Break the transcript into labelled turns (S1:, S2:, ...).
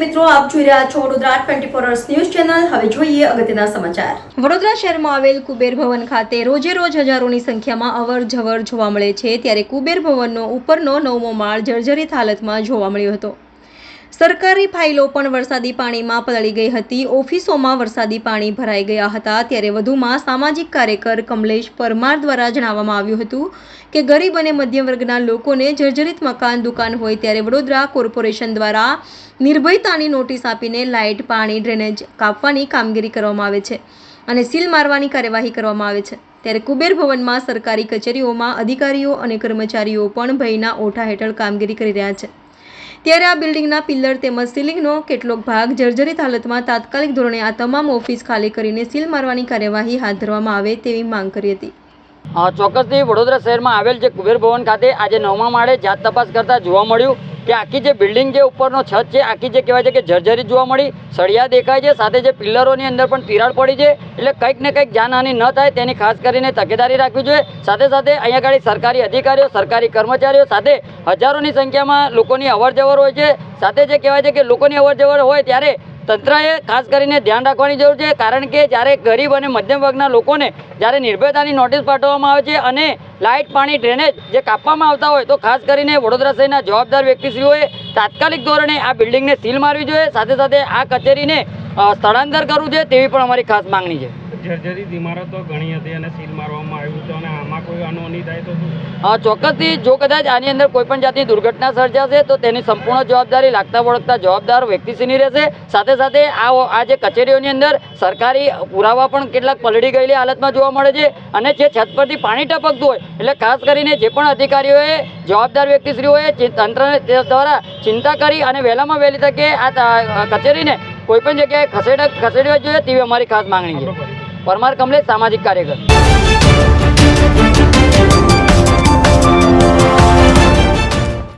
S1: મિત્રો, આપ જોઈ રહ્યા છો વડોદરા ન્યૂઝ ચેનલ હવે જોઈએ અગત્યના સમાચાર. વડોદરા શહેરમાં આવેલ કુબેર ભવન ખાતે રોજે રોજ હજારોની સંખ્યામાં અવર જવર જોવા મળે છે. ત્યારે કુબેર ભવનનો ઉપરનો નવમો માળ જર્જરિત હાલતમાં જોવા મળ્યો હતો. સરકારી ફાઇલો પણ વરસાદી પાણીમાં પલળી ગઈ હતી. ઓફિસોમાં વરસાદી પાણી ભરાઈ ગયા હતા. ત્યારે વધુમાં સામાજિક કાર્યકર કમલેશ પરમાર દ્વારા જણાવવામાં આવ્યું હતું કે, ગરીબ અને મધ્યમ વર્ગના લોકોને જર્જરિત મકાન દુકાન હોય ત્યારે વડોદરા કોર્પોરેશન દ્વારા નિર્ભયતાની નોટિસ આપીને લાઇટ, પાણી, ડ્રેનેજ કાપવાની કામગીરી કરવામાં આવે છે અને સીલ મારવાની કાર્યવાહી કરવામાં આવે છે. ત્યારે કુબેર ભવનમાં સરકારી કચેરીઓમાં અધિકારીઓ અને કર્મચારીઓ પણ ભયના ઓઠા હેઠળ કામગીરી કરી રહ્યા છે. ત્યારે આ બિલ્ડિંગના પિલ્લર તેમજ સીલિંગનો કેટલોક ભાગ જર્જરિત હાલતમાં તાત્કાલિક ધોરણે આ તમામ ઓફિસ ખાલી કરીને સીલ મારવાની કાર્યવાહી હાથ ધરવામાં આવે તેવી માંગ કરી હતી.
S2: ચોક્કસથી વડોદરા શહેરમાં આવેલ જે કુબેર ભવન ખાતે આજે નવમા માળે જાત તપાસ કરતા જોવા મળ્યું. કે આખી જે બિલ્ડિંગ જે ઉપરનો છત છે, આખી જે કહેવાય છે કે જર્જરી જોવા મળી, સળિયા દેખાય છે, સાથે જે પિલ્લરોની અંદર પણ તિરાડ પડી છે, એટલે કંઈક ને કંઈક જાનહાની ન થાય તેની ખાસ કરીને તકેદારી રાખવી જોઈએ. સાથે સાથે અહીંયા આગળ સરકારી અધિકારીઓ, સરકારી કર્મચારીઓ સાથે હજારોની સંખ્યામાં લોકોની અવર હોય છે. સાથે જે કહેવાય છે કે લોકોની અવર હોય ત્યારે તંત્રએ ખાસ કરીને ધ્યાન રાખવાની જરૂર છે, કારણ કે જ્યારે ગરીબ અને મધ્યમ વર્ગના લોકોને જ્યારે નિર્ભયતાની નોટિસ પાઠવવામાં આવે છે અને લાઇટ, પાણી, ડ્રેનેજ જે કાપવામાં આવતા હોય, તો ખાસ કરીને વડોદરા શહેરના જવાબદાર વ્યક્તિશ્રીઓએ તાત્કાલિક ધોરણે આ બિલ્ડિંગને સીલ મારવી જોઈએ. સાથે સાથે આ કચેરીને સ્થળાંતર કરવું જોઈએ તેવી પણ અમારી ખાસ માંગણી છે.
S3: જર્જરિત ઇમારતો ઘણી હતી અને સીલ મારવામાં આવ્યું હતું અને
S2: અ, ચોક્કસથી જો કદાચ આની અંદર કોઈ પણ જાતની દુર્ઘટના સર્જાશે તો તેની સંપૂર્ણ જવાબદારી લાગતા વળગતા જવાબદાર વ્યક્તિશ્રીની રહેશે. સાથે સાથે આ આ જે કચેરીઓની અંદર સરકારી પુરાવા પણ કેટલાક પલળી ગયેલી હાલતમાં જોવા મળે છે અને જે છત પરથી પાણી ટપકતું હોય એટલે ખાસ કરીને જે પણ અધિકારીઓએ જવાબદાર વ્યક્તિશ્રીઓએ તંત્ર દ્વારા ચિંતા કરી અને વહેલામાં વહેલી તકે આ કચેરીને કોઈ પણ જગ્યાએ ખસેડ ખસેડવા જોઈએ તેવી અમારી ખાસ માંગણી છે. પરમાર કમલેશ સામાજિક કાર્યકર.